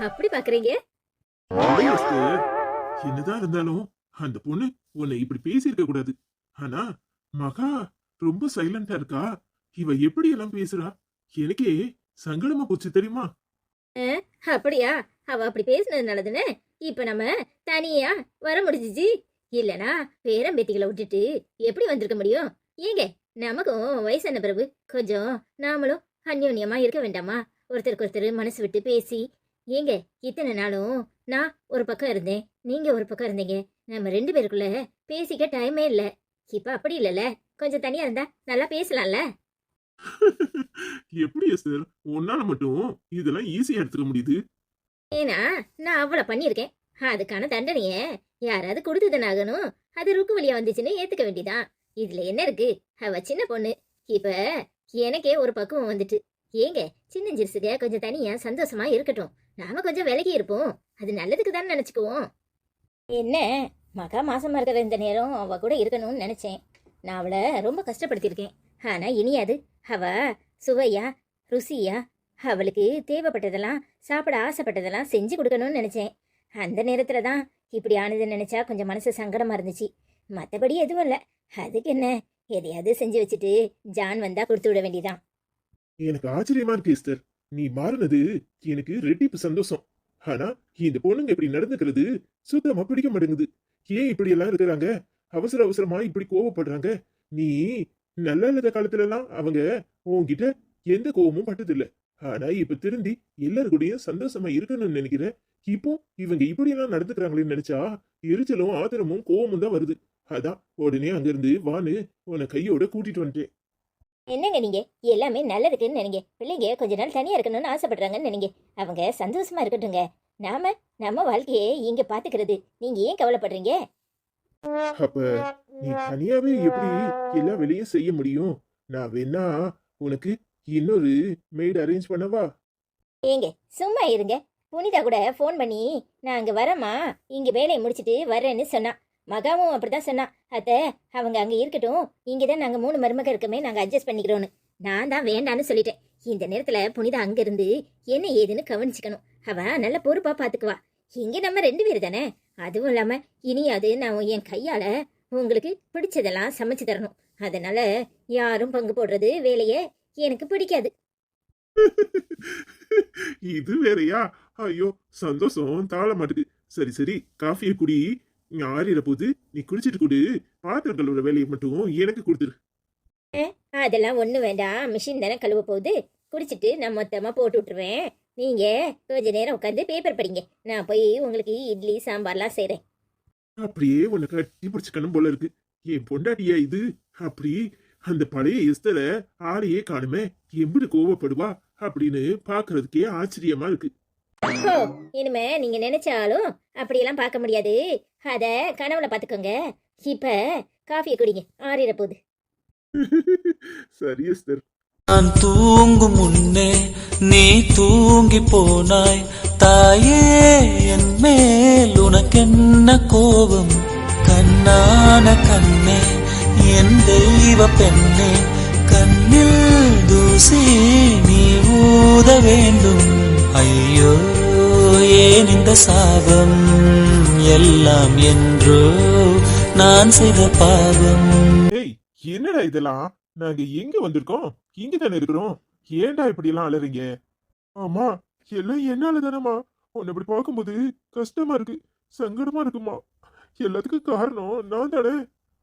அப்படி பாக்குறீங்க. என்னதான் இருந்தாலும் அந்த பொண்ணு உன்னை இப்படி பேசியிருக்க கூடாது. ஆனா மகா ரொம்ப சைலண்டா இருக்கா? இவ எப்படி எல்லாம் பேசுறா? எனக்கே சங்கடமா போச்சு தெரியுமா? அப்படியா? அவ அப்படி பேசுனதுனால தானே இப்ப நம்ம தனியா வர முடிஞ்சிச்சு. இல்லனா பேரம் பேத்திகளை விட்டுட்டு எப்படி வந்திருக்க முடியும்? ஏங்க நமக்கும் வயசான பிறகு கொஞ்சம் நாமளும் அந்யோன்யமா இருக்க வேண்டாமா? ஒருத்தருக்கு ஒருத்தர் மனசு விட்டு பேசி ஏங்க இத்தனை நாளும் நான் ஒரு பக்கம் இருந்தேன் நீங்க ஒரு பக்கம் இருந்தீங்க. நம்ம ரெண்டு பேருக்குள்ள பேசிக்க டைமே இல்ல. இப்ப அப்படி இல்லல. கொஞ்சம் தனியா இருந்தா நல்லா பேசலாம்ல? எப்படி எஸ்தர் உன்னால மட்டும் இதெல்லாம் ஈஸியா எடுத்துக்க முடியுது? ஏன்னா நான் அவ்வளவு பண்ணியிருக்கேன். அதுக்கான தண்டனைய யாராவது கொடுத்துதானே ஆகணும் அது ருக்கு வழியா வந்துச்சுன்னு ஏத்துக்க வேண்டியதான் இதுல என்ன இருக்கு? அவ சின்ன பொண்ணு. இப்ப எனக்கே ஒரு பக்குவம் வந்துட்டு. ஏங்க சின்ன சிறுசுக கொஞ்சம் தனியா சந்தோஷமா இருக்கட்டும். நாம கொஞ்சம் விலகி இருப்போம். அது நல்லதுக்கு தான் நினைச்சுக்குவோம். என்ன? மகா மாசமா இருக்கிற இந்த நேரம் அவ கூட இருக்கணும்னு நினைச்சேன். நான் அவளை ரொம்ப கஷ்டப்படுத்தியிருக்கேன். ஆனா இனியாது அவ சுவையா ருசியா அவளுக்கு தேவைப்பட்டதெல்லாம் சாப்பிட ஆசைப்பட்டதெல்லாம் செஞ்சு கொடுக்கணும்னு நினைச்சேன். அந்த நேரத்துல தான் இப்படி ஆனதுன்னு நினைச்சா கொஞ்சம் மனசு சங்கடமா இருந்துச்சு. மற்றபடி எதுவும் இல்லை. அதுக்கு என்ன? எதையாவது செஞ்சு வச்சுட்டு ஜான் வந்தா கொடுத்து விட வேண்டியதான் எனக்கு ஆச்சரியமா இருக்கு நீ மாறினது எனக்கு ரெட்டிப்பு சந்தோஷம். ஆனா இந்த பொண்ணுங்க இப்படி நடந்துக்கிறது சுத்தமா பிடிக்க மாட்டேங்குது. ஏன் இப்படி எல்லாம் இருக்கிறாங்க? அவசர அவசரமா இப்படி கோவப்படுறாங்க? நீ நல்ல இல்லாத காலத்துல எல்லாம் அவங்க உன்கிட்ட எந்த கோபமும் பட்டதில்ல. ஆனா இப்ப திருந்தி எல்லாரு சந்தோஷமா இருக்கணும்னு நினைக்கிற? இப்போ இவங்க இப்படி எல்லாம் நடந்துக்கிறாங்களேன்னு நினைச்சா எரிச்சலும் ஆத்திரமும் கோவமும் தான் வருது. அதான் உடனே அங்கிருந்து வான்னு உன கையோட கூட்டிட்டு வந்துட்டேன். என்னங்க நீங்க? எல்லாமே நல்லதுக்குன்னு நினைங்க. பிள்ளைங்க கொஞ்ச நாள் தனியா இருக்கணும்னு ஆசைப்படுறாங்கன்னு நினைங்க. அவங்க சந்தோஷமா இருக்கட்டுங்க நாம நம்ம வாழ்க்கையை இங்க பாத்துக்கிறது. நீங்க ஏன் கவலைப்படுறீங்க? அப்ப நீ தனியாவே எப்படி எல்லா வேலையும் செய்ய முடியும்? நான் வேணா உனக்கு இன்னொரு மெய்டு அரேஞ்ச் பண்ணவா? ஏங்க சும்மா இருங்க. புனிதா கூட ஃபோன் பண்ணி நான் அங்கே வரேம்மா. இங்கே வேலையை முடிச்சிட்டு வரேன்னு சொன்னான் மகாவும் அப்படிதான் சொன்னான் அத்தை அவங்க அங்கே இருக்கட்டும். இங்கே தான் நாங்கள் மூணு மருமக இருக்கமே நாங்கள் அட்ஜஸ்ட் பண்ணிக்கிறோன்னு நான் தான் வேண்டான்னு சொல்லிட்டேன். இந்த நேரத்தில் புனிதா அங்கேருந்து என்ன ஏதுன்னு கவனிச்சுக்கணும். அவ நல்ல பொறுப்பாக பார்த்துக்குவா இங்கே நம்ம ரெண்டு பேர் தானே. அதுவும் இல்லாமல் இனியாவது நான் என் கையால் உங்களுக்கு பிடிச்சதெல்லாம் சமைச்சு தரணும். அதனால யாரும் பங்கு போடுறது வேலையை எனக்கு பிடிக்காது. இது வேறையா? ஐயோ சந்தோஷம் தாழ மாட்டுது சரி சரி காஃபியை குடி. நீ ஆறிற போது நீ குடிச்சிட்டு குடு. பாத்திரங்களோட வேலையை மட்டும் எனக்கு கொடுத்துரு. அதெல்லாம் ஒன்றும் வேண்டாம். மிஷின் தானே கழுவ போகுது. குடிச்சிட்டு நான் மொத்தமாக போட்டு விட்ருவேன் நீங்கள் கொஞ்ச நேரம் உட்காந்து பேப்பர் படிங்க. நான் போய் உங்களுக்கு இட்லி சாம்பார்லாம் செய்கிறேன் அப்படியே உன்னை கட்டி பிடிச்சுக்கணும் போல இருக்கு. என் பொண்டாட்டியா இது? அப்படி அந்த பழைய எஸ்தர ஆளையே காணுமே. எம்பிடு கோவப்படுவா? அப்படின்னு பாக்குறதுக்கே ஆச்சரியமா இருக்கு. இனிமே நீங்கள் நினைச்சாலும் அப்படியெல்லாம் பார்க்க முடியாது. அதை கனவுல பார்த்துக்கோங்க. இப்போ காஃபியை குடிங்க. ஆறிட போகுது. சரி எஸ்தர் நான் தூங்கும் முன்னே நீ தூங்கி போனாய். தாயே என் மேல் உனக்கென்ன கோபம்? கண்ணான கண்ணே என் தெய்வ பெண்ணே கண்ணில் தூசி நீ ஊத வேண்டும். ஐயோ. ஏன் இந்த சாபம்? எல்லாம் என்றோ நான் செய்த பாவம். ஏய் என்னடா இதெல்லாம்? நாங்க எங்க வந்திருக்கோம்? இங்க தானே இருக்கிறோம். ஏன்டா இப்படி எல்லாம் அலறீங்க? ஆமா எல்லாம் என்னால தானம்மா. உன்னை இப்படி பார்க்கும்போது கஷ்டமா இருக்கு சங்கடமா இருக்குமா எல்லாத்துக்கும் காரணம் நான் தானே.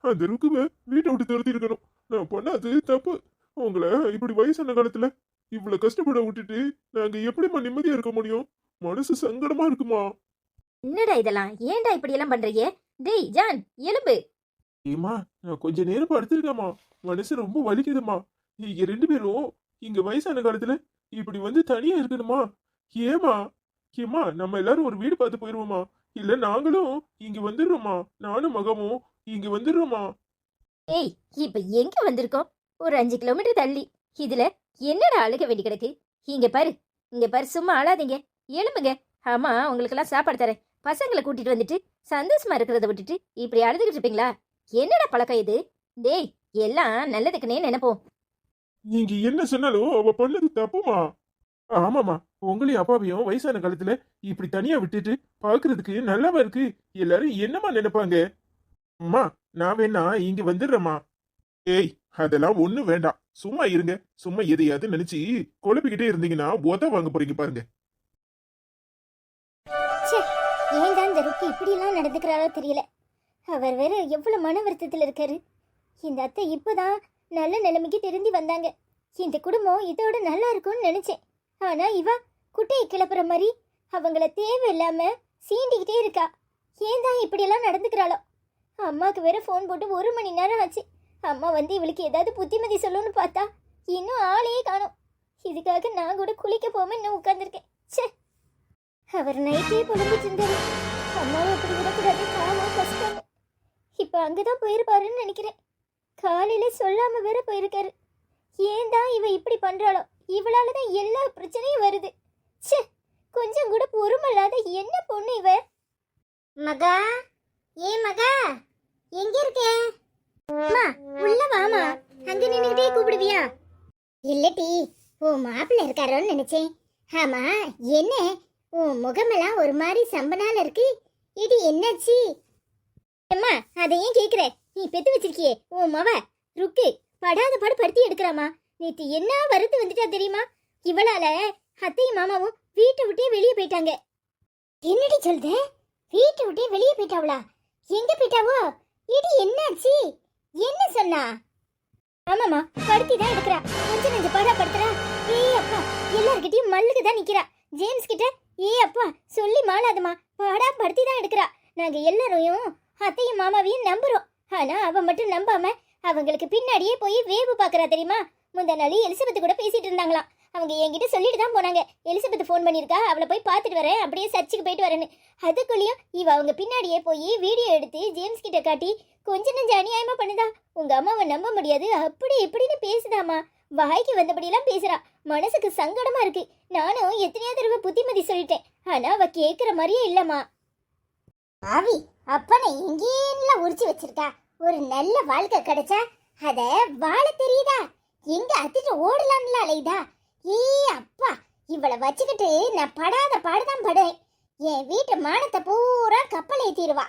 அந்த ருக்குவை வீட்டை விட்டு துரத்தி இருக்கணும். நான் பண்ணாது தப்பு. உங்களை இப்படி வயசான காலத்துல இவ்வளவு கஷ்டப்பட விட்டுட்டு நாங்க எப்படிம்மா நிம்மதியா இருக்க முடியும்? மனசு சங்கடமா இருக்குமா? என்னடா இதெல்லாம்? ஏன்டா இப்படியெல்லாம் பண்ணுறீங்க டேய் ஜான் எலும்பு. ஏமா நான் கொஞ்ச நேரம் படுத்திருக்கேம்மா. மனசு ரொம்ப வலிக்குதுமா நீங்க ரெண்டு பேரும் இங்க வயசான காலத்துல இப்படி வந்து தனியா இருக்கணுமா? ஏமா ஏமா நம்ம எல்லாரும் ஒரு வீடு பார்த்து போயிருவோமா? இல்ல நாங்களும் இங்க வந்துடுறோமா? நானும் மகமும் இங்க வந்துடுறோமா? ஏய் இப்ப எங்க வந்திருக்கோம்? ஒரு அஞ்சு கிலோமீட்டர் தள்ளி. இதுல என்னடா அழுக வேண்டி கிடக்கு? இங்க பாரு இங்க பாரு சும்மா அழாதீங்க. எழும்புங்க ஆமா உங்களுக்கெல்லாம் சாப்பாடு தரேன். பசங்களை கூட்டிட்டு வந்துட்டு சந்தோஷமா இருக்கிறத விட்டுட்டு இப்படி அழுதுகிட்டு இருப்பீங்களா? என்னடா பழக்கம் இது? டேய் எல்லாம் நல்லதுக்குனே நினைப்போம். நீங்க என்ன சொன்னாலும் அவ பண்ணது தப்புமா? ஆமாமா உங்களையும் அப்பாவையும் வயசான காலத்துல இப்படி தனியா விட்டுட்டு பாக்குறதுக்கு நல்லாவா இருக்கு? எல்லாரும் என்னமா நினைப்பாங்க? அம்மா நான் வேணா இங்க வந்துடுறேம்மா. ஏய் அதெல்லாம் ஒண்ணும் வேண்டாம். சும்மா இருங்க. சும்மா எதையாவது நினைச்சு குழப்பிக்கிட்டே இருந்தீங்கன்னா உத வாங்க போறீங்க பாருங்க. இந்த ருக்கு இப்படியெல்லாம் நடந்துக்கிறாரோ தெரியல. அவர் வேற எவ்வளவு மன வருத்தத்தில் இருக்காரு. இந்த அத்தை இப்போதான் நல்ல நிலைமைக்கு திரும்பி வந்தாங்க. இந்த குடும்பம் இதோட நல்லா இருக்கும்னு நினைச்சேன். ஆனா இவ குட்டையை கிளப்புற மாதிரி அவங்கள தேவையில்லாம சீண்டிக்கிட்டே இருக்கா. ஏன் தான் இப்படியெல்லாம் நடந்துக்கிறாளோ? அம்மாவுக்கு வேற ஃபோன் போட்டு ஒரு மணி நேரம் ஆச்சு. அம்மா வந்து இவளுக்கு ஏதாவது புத்திமதி சொல்லணும்னு பார்த்தா இன்னும் ஆளையே காணும். இதுக்காக நான் கூட குளிக்க போகாம இன்னும் உட்காந்துருக்கேன் ச்சே! அவர் நைட்டே புலம்பிட்டு அம்மாவை இப்படி விடக்கூடாது பாவம் கஷ்டம் இப்போ அங்கதான் போயிருப்பாருன்னு நினைக்கிறேன். காலையில சொல்லாம வேற போயிருக்காரு. ஏன் தான் இவ இப்படி பண்றாளோ? இவளால தான் எல்லா பிரச்சனையும் வருது. ச்சே கொஞ்சம் கூட பொறுமல்லாத என்ன பொண்ணு இவ? மகா ஏ மகா எங்க இருக்க? அம்மா உள்ள வாமா அங்க நின்னுகிட்டே கூப்பிடுவியா? இல்லட்டி ஓ மாப்பிள்ள இருக்காரோன்னு நினைச்சேன். ஆமா என்ன? உன் முகமெல்லாம் ஒரு மாதிரி சம்பனால இருக்கு. இது என்னாச்சு? அம்மா அதை ஏன் கேக்குற? நீ பெத்து வச்சிருக்கியே உன் மவ. ருக்கு படாத பாடு படுத்தி எடுக்கிறாமா நேத்து என்ன வருத்து வந்துட்டா தெரியுமா? இவளால அத்தையும் மாமாவும் வீட்டை விட்டே வெளியே போயிட்டாங்க. என்னடி சொல்லுத வீட்டை விட்டே வெளியே போயிட்டாவளா? எங்க போயிட்டாவோ? இது என்னாச்சு? என்ன சொன்னா? ஆமாமா படுத்தி தான் எடுக்கிறா. கொஞ்சம் நெஞ்சு பாடா படுத்துறா. ஏய் அப்பா எல்லார்கிட்டயும் மல்லுக்கு தான் நிக்கிறா. ஜேம்ஸ் கிட்ட ஏ அப்பா சொல்லி மாளாதம்மா. பாடா படுத்தி தான் எடுக்கிறா. நாங்கள் எல்லாரையும் அத்தையும் மாமாவையும் நம்புறோம். ஆனால் அவன் மட்டும் நம்பாம அவங்களுக்கு பின்னாடியே போய் வேவு பார்க்குறா தெரியுமா? முந்தா நாள் எலிசபெத் கூட பேசிட்டு இருந்தாங்களாம். அவங்க என்கிட்ட சொல்லிட்டு தான் போனாங்க. எலிசபெத் ஃபோன் பண்ணியிருக்கா? அவளை போய் பார்த்துட்டு வரேன். அப்படியே சர்ச்சுக்கு போயிட்டு வரேன்னு. அதுக்குள்ளேயும் இவ அவங்க பின்னாடியே போய் வீடியோ எடுத்து ஜேம்ஸ் கிட்ட காட்டி கொஞ்ச நெஞ்ச அநியாயமா பண்ணுதா? உங்க அம்மாவை நம்ப முடியாது. அப்படி இப்படின்னு பேசுதாமா வாய்க்கு வந்தபடியெல்லாம் பேசுறா மனசுக்கு சங்கடமா இருக்கு. நானும் எத்தனையோ தடவை புத்திமதி சொல்லிட்டேன். ஆனா அவ கேக்குற மாதிரியே இல்லம்மா. ஆவி அப்பனை எங்கேயெல்லாம் உரிச்சு வச்சிருக்கா. ஒரு நல்ல வாழ்க்கை கிடைச்சா அத வாழ தெரியுதா? எங்க அத்திட்டு ஓடலாம்ல அலையுதா? ஏ அப்பா இவளை வச்சுக்கிட்டு நான் படாத பாடுதான் படுறேன் என் வீட்டு மானத்தை பூரா கப்பல் ஏத்திடுவா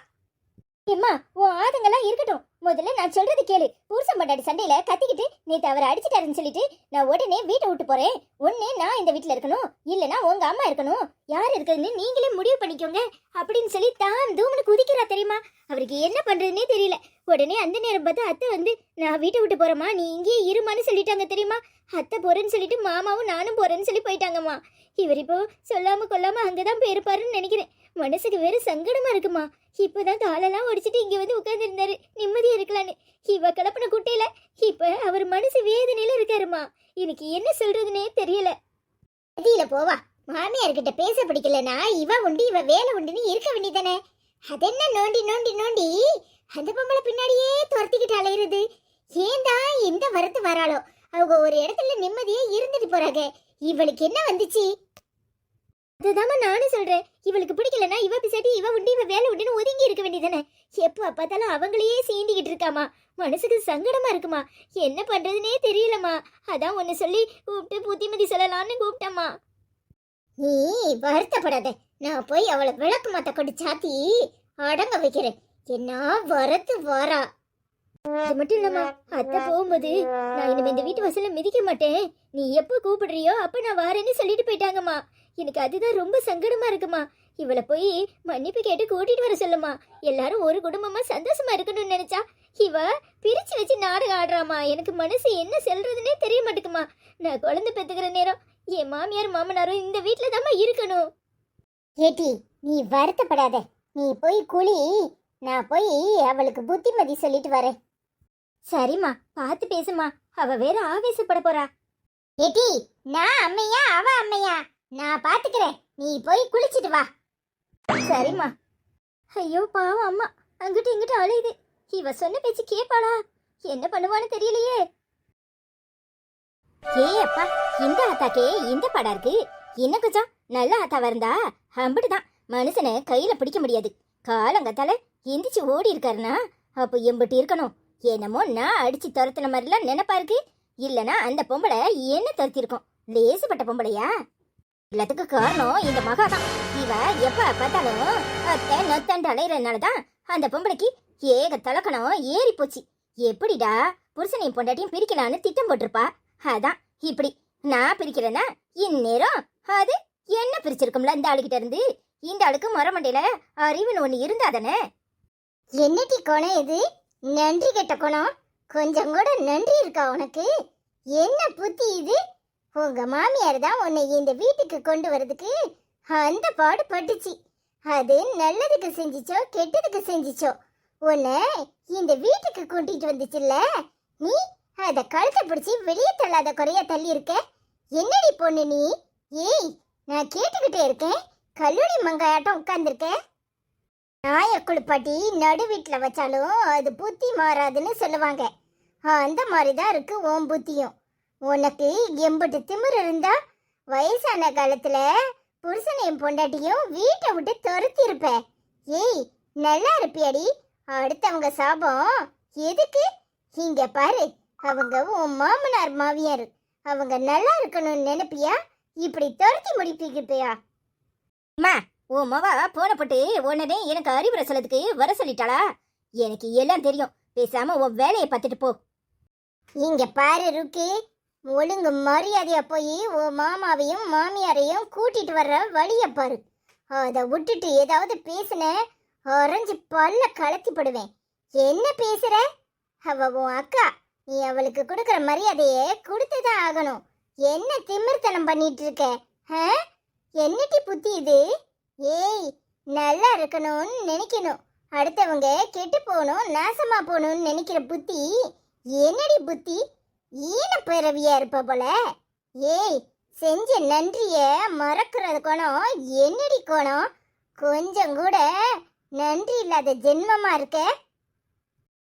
ஏம்மா உன் ஆதங்கெல்லாம் இருக்கட்டும். முதல்ல நான் சொல்றது கேளு. புருஷன் பண்டாடி சண்டையில கத்திக்கிட்டு நேத்து அவரை அடிச்சிட்டாருன்னு சொல்லிட்டு நான் உடனே வீட்டை விட்டு போறேன். ஒண்ணு நான் இந்த வீட்டுல இருக்கணும். இல்லனா உங்க அம்மா இருக்கணும். யார் இருக்குதுன்னு நீங்களே முடிவு பண்ணிக்கோங்க. அப்படின்னு சொல்லி தான் தூமனு குதிக்கிறா தெரியுமா? அவருக்கு என்ன பண்றதுன்னே தெரியல. உடனே அந்த நேரம் பார்த்து அத்தை வந்து நான் வீட்டை விட்டு போறேம்மா. நீ இங்கேயே இருமான்னு சொல்லிட்டாங்க தெரியுமா? அத்தை போறேன்னு சொல்லிட்டு மாமாவும் நானும் போறேன்னு சொல்லி போயிட்டாங்கம்மா. இவர் இப்போ சொல்லாம கொல்லாம அங்கதான் போயிருப்பாருன்னு நினைக்கிறேன். மனசுக்கு வேற சங்கடமா இருக்குமா? இப்பதான் காலெல்லாம் ஒடிச்சிட்டு இங்க வந்து உட்கார்ந்துருந்தாரு. நிம்மதியா இருக்கலான்னு. இவ கலப்பின குட்டையில இப்ப அவர் மனசு வேதனையில இருக்காருமா? எனக்கு என்ன சொல்றதுன்னே தெரியல. நதியில போவா. மாமியார்கிட்ட பேச பிடிக்கலனா இவ உண்டு இவ வேலை உண்டுன்னு இருக்க வேண்டியதானே அதென்ன நோண்டி நோண்டி நோண்டி? அந்த பொம்பளை பின்னாடியே துரத்திக்கிட்டு அலையிறது. ஏன்டா எந்த வரத்து வராளோ? அவங்க ஒரு இடத்துல நிம்மதியா இருந்துட்டு போறாங்க. இவளுக்கு என்ன வந்துச்சு? அதுதாம்மா நானும் சொல்றேன். இவளுக்கு பிடிக்கலனா இவ பிசாட்டி இவ உண்டு இவ வேலை உண்டுன்னு ஒதுங்கி இருக்க வேண்டியதானே எப்ப பார்த்தாலும் அவங்களையே சீண்டிக்கிட்டு இருக்காமா. மனசுக்கு சங்கடமா இருக்குமா. என்ன பண்றதுனே தெரியலம்மா. அதான் ஒன்னு சொல்லி கூப்பிட்டு புத்திமதி சொல்லலாம்னு கூப்பிட்டம்மா. நீ வருத்தப்படாத. நான் போய் அவளை விளக்கு மாத்த கொண்டு சாத்தி அடங்க வைக்கிறேன். என்ன வரத்து வரா. அது மட்டும் இல்லம்மா. அத்தை போகும்போது நான் இனிமே இந்த வீட்டு வாசல்ல மிதிக்க மாட்டேன். நீ எப்போ கூப்பிடுறியோ அப்ப நான் வரேன்னு சொல்லிட்டு போயிட்டாங்கம்மா. எனக்கு அதுதான் ரொம்ப சங்கடமா இருக்குமா. இவளை போய் மன்னிப்பு கேட்டு கூட்டிட்டு வர சொல்லுமா. எல்லாரும் ஒரு குடும்பமா சந்தோஷமா இருக்கணும்னு நினைச்சா இவ பிரிச்சு வச்சு நாடகம் ஆடுறாமா. எனக்கு மனசு என்ன சொல்றதுன்னே தெரிய மாட்டேங்குமா. நான் குழந்தை பெத்துக்கிற நேரம் என் மாமியார் மாமனாரும் இந்த வீட்ல தாம்மா இருக்கணும். ஏட்டி நீ வருத்தப்படாத. நீ போய் குழி நான் போய் அவளுக்கு புத்திமதி சொல்லிட்டு வரேன். சரிம்மா பார்த்து பேசுமா அவ வேற ஆவேசப்பட போறா. ஏட்டி நான் அம்மையா அவ அம்மையா? நான் பாத்துக்கிறேன். நீ போய் குளிச்சிட்டு வா. சரிம்மா. ஐயோ பாவம் அம்மா. அங்கிட்டு இங்கிட்டு அழையுது இவ சொன்ன பேச்சு கேப்பாளா? என்ன பண்ணுவான்னு தெரியலையே. ஏ அப்பா. இந்த ஆத்தாக்கே இந்த படம் இருக்கு. என்ன கொஞ்சம் நல்ல ஆத்தாவா இருந்தா? அம்பிட்டுதான். மனுஷனை கையில பிடிக்க முடியாது. காலங்கத்தால எந்திரிச்சு ஓடி இருக்காருனா அப்போ எம்பிட்டு இருக்கணும். என்னமோ நான் அடிச்சு துரத்துன மாதிரிலாம் நினைப்பா இருக்கு. இல்லனா அந்த பொம்பளை என்ன துரத்திருக்கோம் லேசுப்பட்ட பொம்பளையா? எல்லாத்துக்கும் காரணம் இந்த மகா தான் இவ எப்ப பார்த்தாலும் அத்தை நொத்தண்டு தான். அந்த பொம்பளைக்கு ஏக தலக்கணம் ஏறி போச்சு. எப்படிடா புருஷனையும் பொண்டாட்டியும் பிரிக்கலான்னு திட்டம் போட்டிருப்பா. அதான் இப்படி. நான் பிரிக்கிறேன்னா இந்நேரம் அது என்ன பிரிச்சிருக்கும்ல இந்த ஆளுகிட்ட இருந்து? இந்த ஆளுக்கு மரமண்டையில அறிவுன்னு ஒண்ணு இருந்தாதானே என்னடி குணம் இது? நன்றி கெட்ட குணம்? கொஞ்சம் கூட நன்றி இருக்கா உனக்கு? என்ன புத்தி இது? உங்க மாமியார் தான் உன்னை இந்த வீட்டுக்கு கொண்டு வரதுக்கு அந்த பாடு பட்டுச்சு அது நல்லதுக்கு செஞ்சிச்சோ கெட்டதுக்கு செஞ்சிச்சோ. உன்னை இந்த வீட்டுக்கு கூட்டிட்டு வந்துச்சுல்ல? நீ அதை கழுத்தை பிடிச்சி வெளியே தள்ளாத குறைய தள்ளி இருக்க என்னடி பொண்ணு நீ? ஏய் நான் கேட்டுக்கிட்டே இருக்கேன். கல்லூரி மங்காயாட்டம் உட்காந்துருக்கேன் நாய குளிப்பாட்டி நடு வீட்டில் வச்சாலும் அது புத்தி மாறாதுன்னு சொல்லுவாங்க. அந்த மாதிரி தான் இருக்கு ஓம் புத்தியும். உனக்கு எம்புட்டு திமிரு இருந்தா வயசான காலத்துல புருஷனையும் பொண்டாட்டியும் வீட்டை விட்டு துரத்தி இருப்ப ஏய் நல்லா இருப்பியாடி? அடுத்தவங்க சாபம் எதுக்கு? இங்க பாரு அவங்க உன் மாமனார் மாவியார் அவங்க நல்லா இருக்கணும்னு நினைப்பியா? இப்படி துரத்தி முடிப்பிக்கிப்பியா? அம்மா உன் மவ போன போட்டு உடனே எனக்கு அறிவுரை சொல்லதுக்கு வர சொல்லிட்டாளா? எனக்கு எல்லாம் தெரியும். பேசாம உன் வேலையை பார்த்துட்டு போ. இங்க பாரு ருக்கு. ஒழுங்கு மரியாதையா போய் உன் மாமாவையும் மாமியாரையும் கூட்டிட்டு வர்ற வழிய பாரு. அதை விட்டுட்டு ஏதாவது பேசுன அரைஞ்சு பல்ல கலத்திப்படுவேன் என்ன பேசுற? அவ உன் அக்கா. நீ அவளுக்கு கொடுக்குற மரியாதையை கொடுத்துதான் ஆகணும். என்ன திமிர்த்தனம் பண்ணிட்டு இருக்க? ஆ? புத்தி இது? ஏய் நல்லா இருக்கணும்னு நினைக்கணும். அடுத்தவங்க கெட்டு போகணும் நாசமா போகணும்னு நினைக்கிற புத்தி. என்னடி புத்தி? ஈன பிறவியா இருப்ப போல. ஏய் செஞ்ச நன்றிய மறக்கிறது கோணம் என்னடி கோணம்? கொஞ்சம் கூட நன்றி இல்லாத ஜென்மமா இருக்க?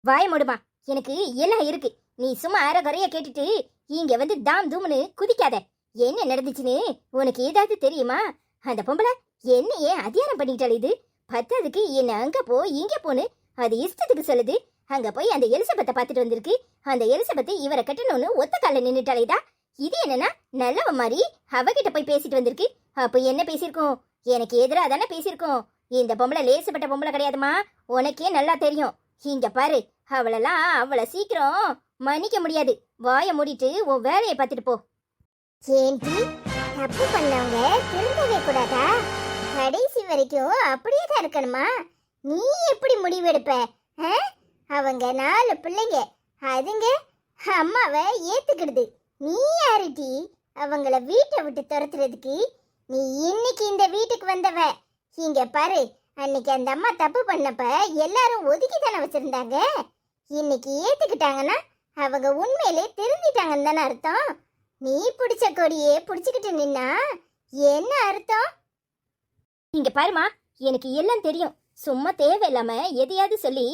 வாய் முடுமா எனக்கு எல்லாம் இருக்கு. நீ சும்மா அரைகுறைய கேட்டுட்டு இங்க வந்து தாம் தூம்னு குதிக்காத. என்ன நடந்துச்சுன்னு உனக்கு ஏதாவது தெரியுமா? அந்த பொம்பளை என்னையே அதிகாரம் பண்ணிக்கிட்டாள் இது. பத்தாதுக்கு என்ன அங்க போ இங்க போன்னு அது இஷ்டத்துக்கு சொல்லுது. அங்க போய் அந்த எலிசபெத்தை பார்த்துட்டு வந்திருக்கு. அந்த எலிசபெத்தை இவரை கட்டணும்னு ஒத்த கால நின்னுட்டாளேதா இது என்னன்னா நல்லவ மாதிரி அவகிட்ட போய் பேசிட்டு வந்திருக்கு. அப்ப என்ன பேசியிருக்கோம்? எனக்கு எதிராக தானே பேசியிருக்கோம். இந்த பொம்பளை லேசுப்பட்ட பொம்பளை கிடையாதுமா உனக்கே நல்லா தெரியும். இங்க பாரு அவளெல்லாம் அவளை சீக்கிரம் மன்னிக்க முடியாது. வாயை மூடிட்டு உன் வேலையை பார்த்துட்டு போ. ஏன்டி தப்பு பண்ணவங்க திருந்தவே கூடாதா? கடைசி வரைக்கும் அப்படியே தான் இருக்கணுமா? நீ எப்படி முடிவெடுப்ப ஆ? அவங்க நாலு பிள்ளைங்க. அதுங்க அம்மாவை ஏத்துக்கிடுது. நீ யாருடி அவங்கள வீட்டை விட்டு துரத்துறதுக்கு நீ இன்னைக்கு இந்த வீட்டுக்கு வந்தவ. இங்க பாரு அன்னைக்கு அந்த அம்மா தப்பு பண்ணப்ப எல்லாரும் ஒதுக்கி தானே வச்சிருந்தாங்க. இன்னைக்கு ஏத்துக்கிட்டாங்கன்னா அவங்க உண்மையிலே திருந்திட்டாங்கன்னு தானே அர்த்தம். நீ பிடிச்ச கொடியே பிடிச்சிக்கிட்டு நின்னா என்ன அர்த்தம்? இங்க பாருமா எனக்கு எல்லாம் தெரியும். சும்மா தேவையில்லாம எதையாவது சொல்லி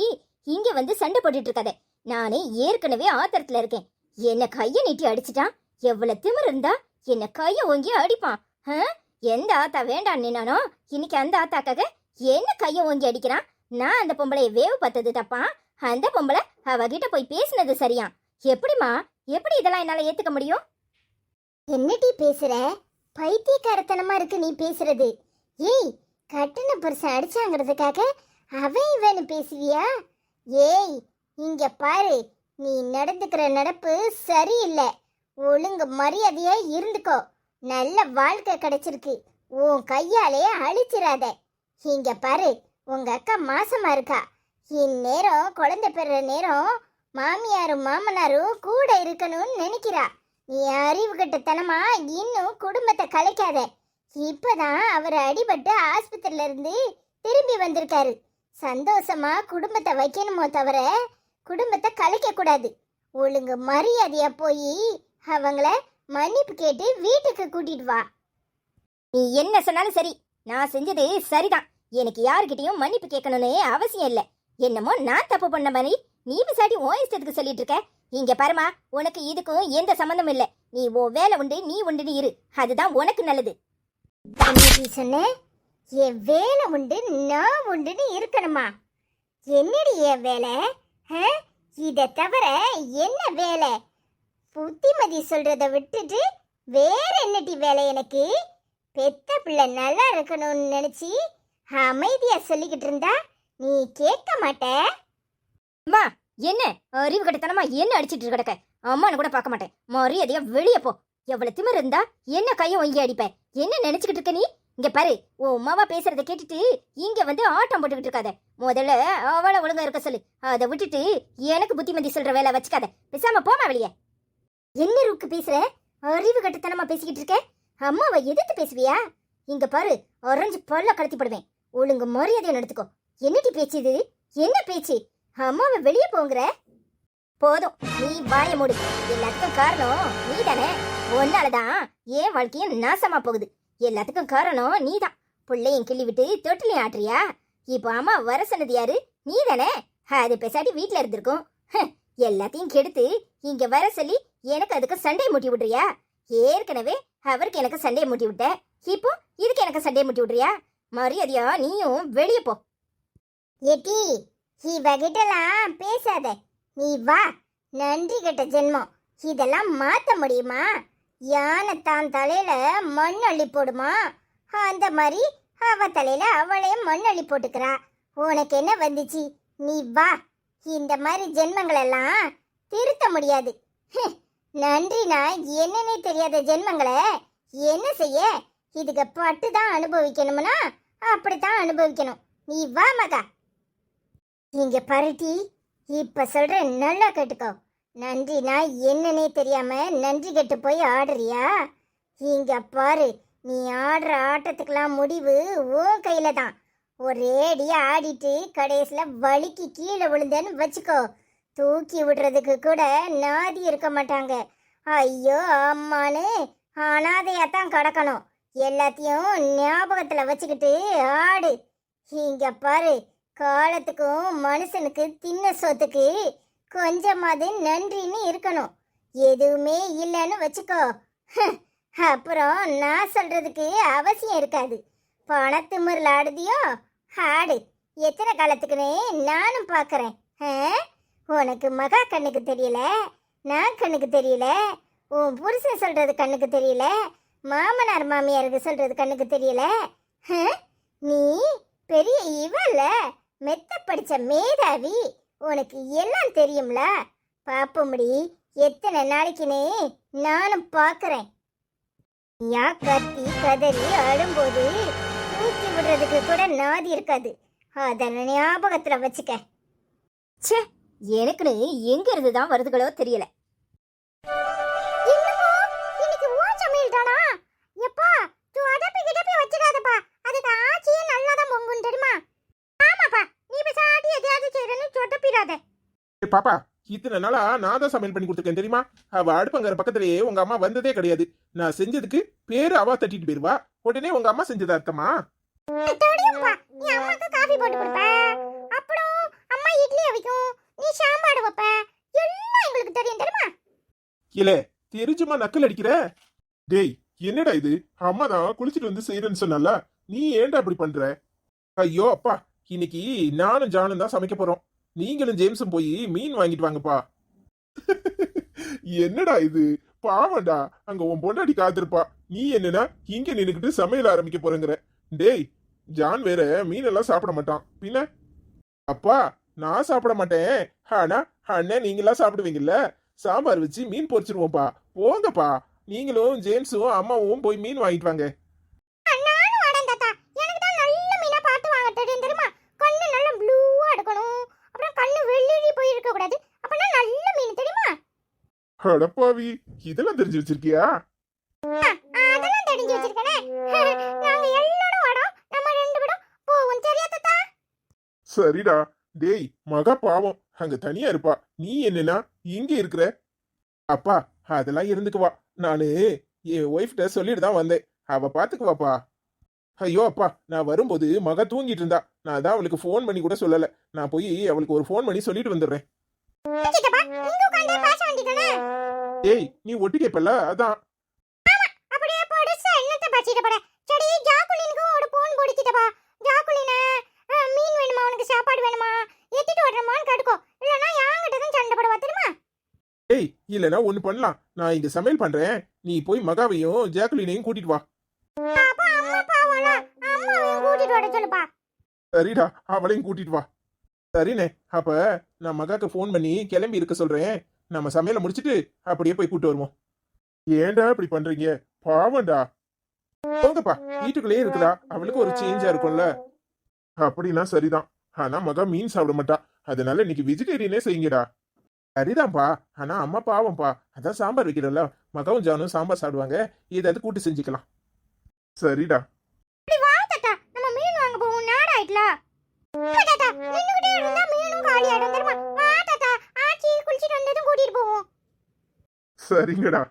இங்க வந்து சண்டை போட்டுட்டு இருக்காத நானே ஏற்கனவே ஆத்திரத்துல இருக்கேன். என்ன கைய நீட்டி அடிச்சிட்டான்? எவ்வளவு திமிர் இருந்தா? என்ன கைய ஓங்கி அடிப்பான்? ஆ? எந்த ஆத்தா வேண்டாம் நின்னானோ? இன்னைக்கு அந்த ஆத்தாக்காக என்ன கைய ஓங்கி அடிக்கிறான்? நான் அந்த பொம்பளைய வேவு பார்த்தது தப்பா? அந்த பொம்பளை அவகிட்ட போய் பேசுனது சரியா? எப்படிமா எப்படி இதெல்லாம் என்னால ஏத்துக்க முடியும்? என்னடி பேசுற? பைத்தியக்காரத்தனமா இருக்கு நீ பேசுறது. ஏய் கட்டின புருஷன் அடிச்சாங்கிறதுக்காக அவன் இவன்னு பேசுவியா? ஏய் இங்க பாரு. நீ நடந்துக்கிற நடப்பு சரியில்லை. ஒழுங்கு மரியாதையா இருந்துக்கோ. நல்ல வாழ்க்கை கிடைச்சிருக்கு. உன் கையாலே அழிச்சிடாத இங்க பாரு உங்க அக்கா மாசமா இருக்கா. இந்நேரம் குழந்தை பெற நேரம் மாமியாரும் மாமனாரும் கூட இருக்கணும்னு நினைக்கிறா. நீ அறிவு கட்டத்தனமா இன்னும் குடும்பத்தை கலைக்காத. இப்பதான் அவர் அடிபட்டு ஆஸ்பத்திரியில இருந்து திரும்பி வந்திருக்காரு. சந்தோஷமா குடும்பத்தை வைக்கணுமோ தவிர குடும்பத்தை கலைக்க கூடாது. ஒழுங்கு மரியாதையா போய் அவங்கள மன்னிப்பு கேட்டு வீட்டுக்கு கூட்டிட்டு வா. நீ என்ன சொன்னாலும் சரி. நான் செஞ்சது சரிதான். எனக்கு யாருக்கிட்டையும் மன்னிப்பு கேட்கணும்னு அவசியம் இல்லை. என்னமோ நான் தப்பு பண்ண மாதிரி நீ விசாடி ஓ இஷ்டத்துக்கு சொல்லிட்டு இருக்க. இங்க பாருமா உனக்கு இதுக்கும் எந்த சம்மந்தமும் இல்லை. நீ ஓ வேலை உண்டு நீ உண்டுன்னு இரு. அதுதான் உனக்கு நல்லது. சொன்னேன் என் வேலை உண்டு நான் உண்டுன்னு இருக்கணுமா? என்னடி என் வேலை? இதை தவிர என்ன வேலை? புத்திமதி சொல்றத விட்டுட்டு வேற என்னடி வேலை எனக்கு? பெத்த பிள்ளை நல்லா இருக்கணும்னு நினைச்சி அமைதியா சொல்லிக்கிட்டு இருந்தா நீ கேட்க மாட்ட. அம்மா என்ன? அறிவு கட்டத்தனமா என்ன அடிச்சிட்டு கிடக்க? அம்மானு கூட பார்க்க மாட்டேன். மரியாதையா வெளியே போ. எவ்வளவு திமிர் இருந்தா என்ன கையை ஒங்கி அடிப்பேன் என்ன நினைச்சுக்கிட்டு இருக்க நீ? இங்க பாரு ஓ அம்மாவா பேசுறத கேட்டுட்டு இங்க வந்து ஆட்டம் போட்டுக்கிட்டு இருக்காத. முதல்ல அவளை ஒழுங்கா இருக்க சொல்லு. அதை விட்டுட்டு எனக்கு புத்திமதி சொல்ற வேலை வச்சுக்காத. பேசாம போமா வெளியே. என்ன ருக்கு பேசுற? அறிவு கட்டத்தனமா பேசிக்கிட்டு இருக்க? அம்மாவை எதிர்த்து பேசுவியா? இங்க பாரு orange பல்ல கலத்தி போடுவேன். ஒழுங்கு மரியாதையை நடத்துக்கோ என்னடி பேச்சு இது? என்ன பேச்சு? அம்மாவை வெளியே போங்கிற? போதும் நீ வாய மூடு. எல்லாத்துக்கும் காரணம் நீ தானே உன்னாலதான் ஏன் வாழ்க்கையும் நாசமா போகுது. எல்லாத்துக்கும் காரணம் நீதான். பிள்ளையும் கிள்ளி விட்டு தொட்டிலையும் ஆட்டுறியா? இப்போ அம்மா வர சொன்னது யாரு? நீ தானே அது பேசாட்டி வீட்டில் இருந்திருக்கும். எல்லாத்தையும் கெடுத்து இங்க வர சொல்லி எனக்கு அதுக்கு சண்டை மூட்டி விட்றியா? ஏற்கனவே அவருக்கு எனக்கு சண்டையை மூட்டி விட்ட இப்போ இதுக்கு எனக்கு சண்டையை மூட்டி விட்றியா? மரியாதையா நீயும் வெளியே போ. ஏட்டி இவகிட்டலாம் பேசாத. நீ வா. நன்றி கெட்ட ஜென்மம். இதெல்லாம் மாற்ற முடியுமா? யானை தான் தலையில மண் அள்ளி போடுமா? அந்த மாதிரி அவ தலையில அவளே மண் அள்ளி போட்டுக்கிறா. உனக்கு என்ன வந்துச்சு? நீ வா. இந்த மாதிரி ஜென்மங்கள் எல்லாம் திருத்த முடியாது. நன்றினா என்னன்னே தெரியாத ஜென்மங்களை என்ன செய்ய? இதுக்கு பட்டு தான் அனுபவிக்கணும்னா அப்படித்தான் அனுபவிக்கணும். நீ வா மகா. இங்க பரட்டி இப்ப சொல்றேன் நல்லா கேட்டுக்கோ. நன்றினா என்னன்னே தெரியாம நன்றி கெட்டு போய் ஆடுறியா? இங்க பாரு நீ ஆடுற ஆட்டத்துக்கெல்லாம் முடிவு உன் கையில தான். ஒரேடியா ஆடிட்டு கடைசியில் வலிக்கு கீழே விழுந்தேன்னு வச்சுக்கோ. தூக்கி விடுறதுக்கு கூட நாதி இருக்க மாட்டாங்க. ஐயோ அம்மானு அனாதையா தான் கிடக்கணும். எல்லாத்தையும் ஞாபகத்தில் வச்சுக்கிட்டு ஆடு. இங்க பாரு காலத்துக்கும் மனுஷனுக்கு தின்ன சொத்துக்கு கொஞ்சமாவது நன்றின்னு இருக்கணும். எதுவுமே இல்லைன்னு வச்சுக்கோ. அப்புறம் நான் சொல்றதுக்கு அவசியம் இருக்காது. பணத்துமுறில் ஆடுதியோ? ஆடு. எத்தனை காலத்துக்குன்னே நானும் பார்க்குறேன் உனக்கு மகா கண்ணுக்கு தெரியல? நான் கண்ணுக்கு தெரியல? உன் புருஷன் சொல்றது கண்ணுக்கு தெரியல? மாமனார் மாமியாருக்கு சொல்றது கண்ணுக்கு தெரியல? நீ பெரிய இவல்ல. மெத்த படித்த மேதாவி. உனக்கு எல்லாம் தெரியும்ல? பாப்போம்டி. எத்தனை நாளைக்குனே நானும் பார்க்குறேன் யா கத்தி கதறி அழும்போது தூக்கி விடுறதுக்கு கூட நாதி இருக்காது. அத ஞாபகத்தில் வச்சுக்க. எனக்குன்னு எங்க இருந்து தான் வருதுகளோ தெரியல. என்னமோ இன்னைக்கு உன் சமையல் தானா? எப்பா தூ அடப்பி கிடப்பி வச்சிடாதப்பா அதுக்கு ஆச்சியே நல்லா தான் பொங்கும் தெரியுமா? நீ பேசாட்டி எதையாவது செய்யறன்னு சொட்டப்பிடாத ஏய் பாப்பா இத்தனை நாளா நான் தான் சமையல் பண்ணி கொடுத்துருக்கேன் தெரியுமா? அவ அடுப்பங்கிற பக்கத்திலேயே உங்க அம்மா வந்ததே கிடையாது. நான் செஞ்சதுக்கு பேரு அவ தட்டிட்டு போயிருவா. உடனே உங்க அம்மா செஞ்சதா அர்த்தமா? நீ அம்மாக்கு காஃபி போட்டு கொடுப்ப. அப்புறம் அம்மா இட்லி அவிக்கும் நீ சாம்பார் வைப்ப. எல்லாம் எங்களுக்கு தெரியும் தெரியுமா? இல்ல தெரிஞ்சுமா நக்கல் அடிக்கிற? டேய் என்னடா இது? அம்மா தான் குளிச்சுட்டு வந்து செய்யறேன்னு சொன்னல நீ ஏன்டா இப்படி பண்ற? ஐயோ அப்பா இன்னைக்கு நானும் ஜானும் தான் சமைக்க போறோம். நீங்களும் ஜேம்ஸும் போய் மீன் வாங்கிட்டு வாங்கப்பா. என்னடா இது? பாவம்டா. அங்க உன் பொண்டாடி காத்திருப்பா. நீ என்னன்னா இங்க நின்னுக்கிட்டு சமையல் ஆரம்பிக்க போறேங்கிற. டேய் ஜான் வேற மீனெல்லாம் சாப்பிட மாட்டான். பின்ன? அப்பா நான் சாப்பிட மாட்டேன். ஆனா அண்ணன் நீங்களாம் சாப்பிடுவீங்கல்ல? சாம்பார் வச்சு மீன் பொறிச்சிருவோம்ப்பா போங்கப்பா. நீங்களும் ஜேம்ஸும் அம்மாவும் போய் மீன் வாங்கிட்டு வாங்க நானும் வரேன் தாத்தா எனக்கு தான் நல்ல மீனா பார்த்து வாங்க தெரியும் தெரியுமா கண்ணு நல்ல ப்ளூவா எடுக்கணும் அப்புறம் கண்ணு வெள்ளி போய் இருக்க கூடாது அப்பனா நல்ல மீன் தெரியுமா அடப்பாவி இதெல்லாம் தெரிஞ்சு வச்சிருக்கியா? அதெல்லாம் தெரிஞ்சு வச்சிருக்கனே. நாங்க எல்லாரும் வரோம் நம்ம ரெண்டு பேரும் போவோம் சரியா தாத்தா? சரிடா. டேய் மகா பாவம். அங்க தனியா இருப்பா. நீ என்னன்னா இங்க இருக்கிற. அப்பா அதெல்லாம் இருந்துக்குவா நானு என் ஒய்ஃப்ட சொல்லிட்டு தான் வந்தேன். அவ பாத்துக்குவாப்பா. ஐயோ அப்பா நான் வரும்போது மகா தூங்கிட்டு இருந்தா. நான் தான் அவளுக்கு ஃபோன் பண்ணி கூட சொல்லல. நான் போய் அவளுக்கு ஒரு ஃபோன் பண்ணி சொல்லிட்டு வந்துடுறேன். ஏய் நீ ஒட்டு கேப்பல அதான். அப்படியே பொடுசா என்னத்த பச்சிட்ட போட சரி ஜாக்குலினுக்கு ஒரு போன் போடிச்சிட்டப்பா ஜாக்குலின மீன் வேணுமா? உனக்கு சாப்பாடு வேணுமா? எத்திட்டு வரணுமான்னு கேட்டுக்கோ. இல்லனா யாங்கிட்ட தான் சண்டை போடுவா தெரியுமா? ஏய் இல்லனா ஒண்ணு பண்ணலாம். நான் இங்க சமையல் பண்றேன். நீ போய் மகாவையும் ஜாக்குலினையும் கூட்டிட்டு வா. அப்பா அவன் கூட்டிட்டு வர சொல்லுப்பா. சரிடா அவளையும் கூட்டிட்டு வா. சரிண்ணே. அப்ப நான் மகாக்கு ஃபோன் பண்ணி கிளம்பி இருக்க சொல்றேன். நம்ம சமையலை முடிச்சுட்டு அப்படியே போய் கூட்டு வருவோம். ஏன்டா இப்படி பண்றீங்க? பாவம்டா. போங்கப்பா வீட்டுக்குள்ளேயே இருக்குதா அவளுக்கு ஒரு சேஞ்சா இருக்கும்ல. அப்படின்னா சரிதான். ஆனா மகா மீன் சாப்பிட மாட்டா. அதனால இன்னைக்கு வெஜிடேரியனே செய்யுங்கடா. சரிதான்ப்பா. ஆனா அம்மா பாவம்ப்பா. அதான் சாம்பார் வைக்கிறல்ல மகவும் ஜானும் சாம்பார் சாப்பிடுவாங்க. ஏதாவது கூட்டு செஞ்சுக்கலாம். சரிடா. நம்ம மீன் வாங்க போவோம். நாடாயிட்டல குளிச்சிட்டு வந்ததும் கூட்டிட்டு போவோம். சரிங்கடா.